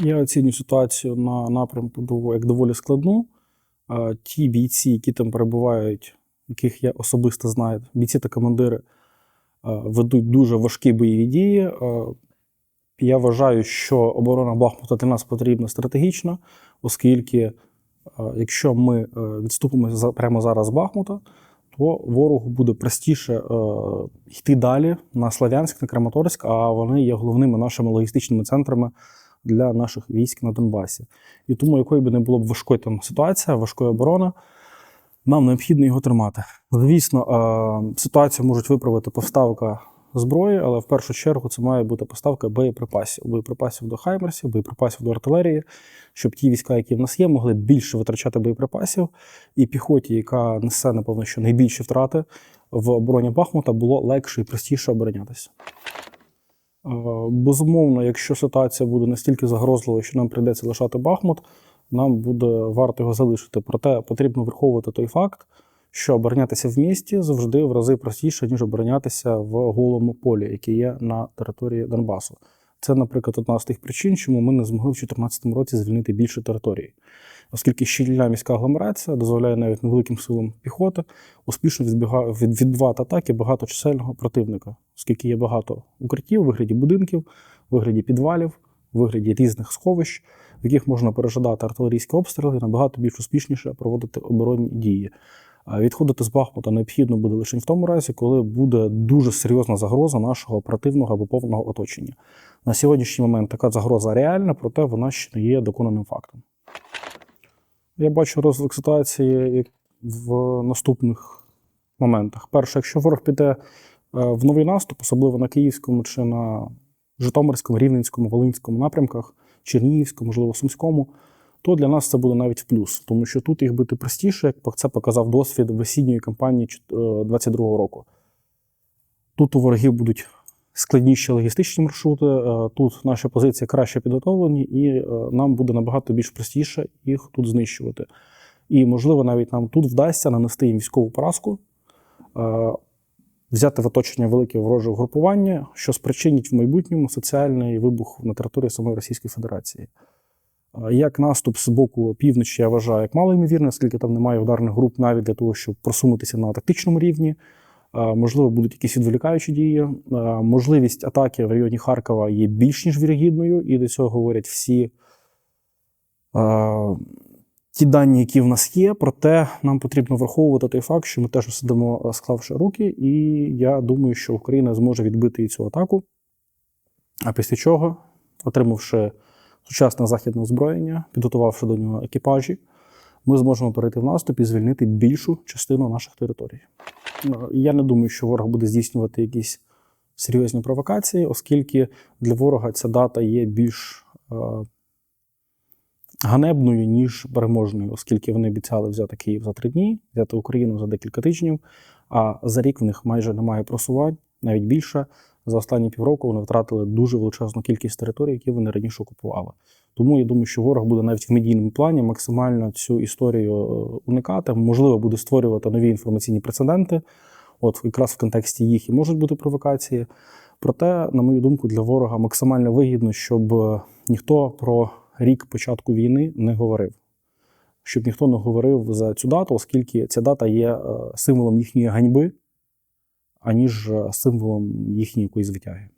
Я оцінюю ситуацію на напрямку як доволі складну. Ті бійці, які там перебувають, яких я особисто знаю, бійці та командири ведуть дуже важкі бойові дії. Я вважаю, що оборона Бахмута для нас потрібна стратегічно, оскільки якщо ми е, відступимо прямо зараз з Бахмута, то ворогу буде простіше е, йти далі на Славянськ, на Краматорськ, а вони є головними нашими логістичними центрами для наших військ на Донбасі. І тому, якою би не було б важкою там ситуація, важкою оборона, нам необхідно його тримати. Звісно, е, ситуацію можуть виправити поставка зброї, але в першу чергу це має бути поставка боєприпасів. Боєприпасів до Хаймерсів, боєприпасів до артилерії, щоб ті війська, які в нас є, могли більше витрачати боєприпасів, і піхоті, яка несе, напевно, що найбільші втрати в обороні Бахмута, було легше і простіше оборонятися. Е, Безумовно, якщо ситуація буде настільки загрозливою, що нам прийдеться лишати Бахмут, нам буде варто його залишити. Проте потрібно враховувати той факт, що оборонятися в місті завжди в рази простіше, ніж оборонятися в голому полі, яке є на території Донбасу. Це, наприклад, одна з тих причин, чому ми не змогли в 2014 році звільнити більше території. Оскільки щільна міська агломерація дозволяє навіть невеликим силам піхоти успішно відбивати атаки багаточисельного противника, оскільки є багато укриттів у вигляді будинків, у вигляді підвалів, у вигляді різних сховищ, в яких можна пережидати артилерійські обстріли і набагато більш успішніше проводити оборонні дії. Відходити з Бахмута необхідно буде лише в тому разі, коли буде дуже серйозна загроза нашого оперативного або повного оточення. На сьогоднішній момент така загроза реальна, проте вона ще не є доконаним фактом. Я бачу розвиток ситуації в наступних моментах. Перше, якщо ворог піде е, в новий наступ, особливо на Київському чи на Житомирському, Рівненському, Волинському напрямках, Чернігівському, можливо, Сумському, то для нас це буде навіть в плюс, тому що тут їх бити простіше, як це показав досвід весінньої кампанії 2022 року. Тут у ворогів будуть складніші логістичні маршрути, е, тут наші позиції краще підготовлені, і е, нам буде набагато більш простіше їх тут знищувати. І, можливо, навіть нам тут вдасться нанести їм військову поразку, е, взяти в оточення велике вороже угрупування, що спричинить в майбутньому соціальний вибух на території самої Російської Федерації. Як наступ з боку півночі, я вважаю, як малоймовірно, оскільки там немає ударних груп навіть для того, щоб просунутися на тактичному рівні. Можливо, будуть якісь відволікаючі дії. Можливість атаки в районі Харкова є більш ніж вірогідною, і до цього говорять всі ті дані, які в нас є. Проте нам потрібно враховувати той факт, що ми теж сидимо, склавши руки, і я думаю, що Україна зможе відбити і цю атаку. А після чого, отримавши сучасне західне озброєння, підготувавши до нього екіпажі, ми зможемо перейти в наступ і звільнити більшу частину наших територій. Е, Я не думаю, що ворог буде здійснювати якісь серйозні провокації, оскільки для ворога ця дата є більш е, ганебною, ніж переможною, оскільки вони обіцяли взяти Київ за три дні, взяти Україну за декілька тижнів, а за рік в них майже немає просувань, навіть більше. За останні півроку вони втратили дуже величезну кількість територій, які вони раніше окупували. Тому я думаю, що ворог буде навіть в медійному плані максимально цю історію е, уникати. Можливо, буде створювати нові інформаційні прецеденти. От якраз в контексті їх і можуть бути провокації. Проте, на мою думку, для ворога максимально вигідно, щоб е, ніхто про рік початку війни не говорив. Щоб ніхто не говорив за цю дату, оскільки ця дата є е, символом їхньої ганьби, аніж е, символом їхньої якоїсь звитяги.